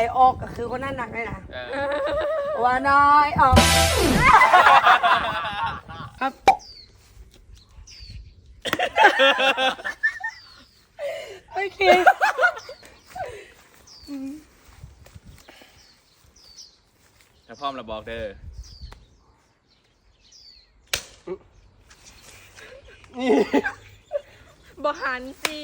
รออกก็คือคนนั้นหนักเลยนะเออว่าน้อยออกครับโอเคถ้าพร้อมเราบอกเด้อบหันสิ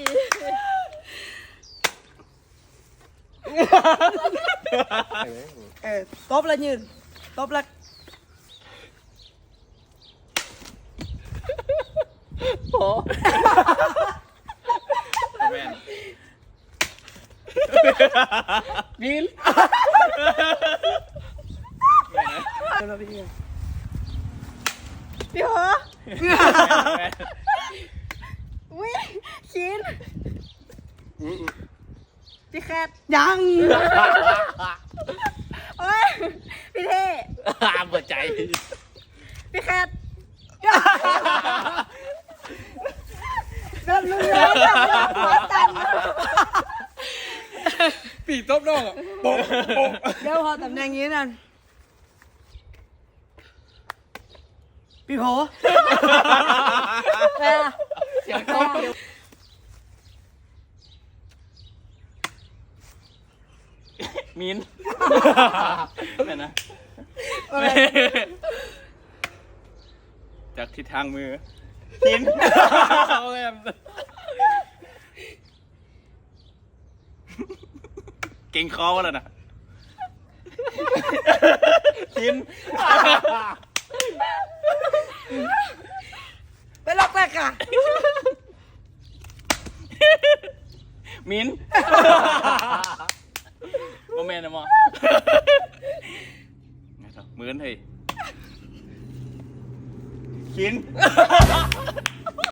เออตบละยืนตบละโอ้แม่นบินเราไปยืนพี่เหรอแม่นอุ้ยคิน พี่แคทยังโอ้ยพี่เท่เปิดใจ พี่แคทเริ่มรู้แล้วหัวตันปีตบน้องอะโป๊ะโป๊ะเดี๋ยวพอตำแหน่งนี้นั่นพี่โผแม่เสียงตบ มินแม่นนะจากทิศทางมือมินเอาแม่นเก่งคอวะแล้วนะมินไปล็อกแรกอะมิน โมเมนต์นะมอไงต่อมือนเฮ้ยกิน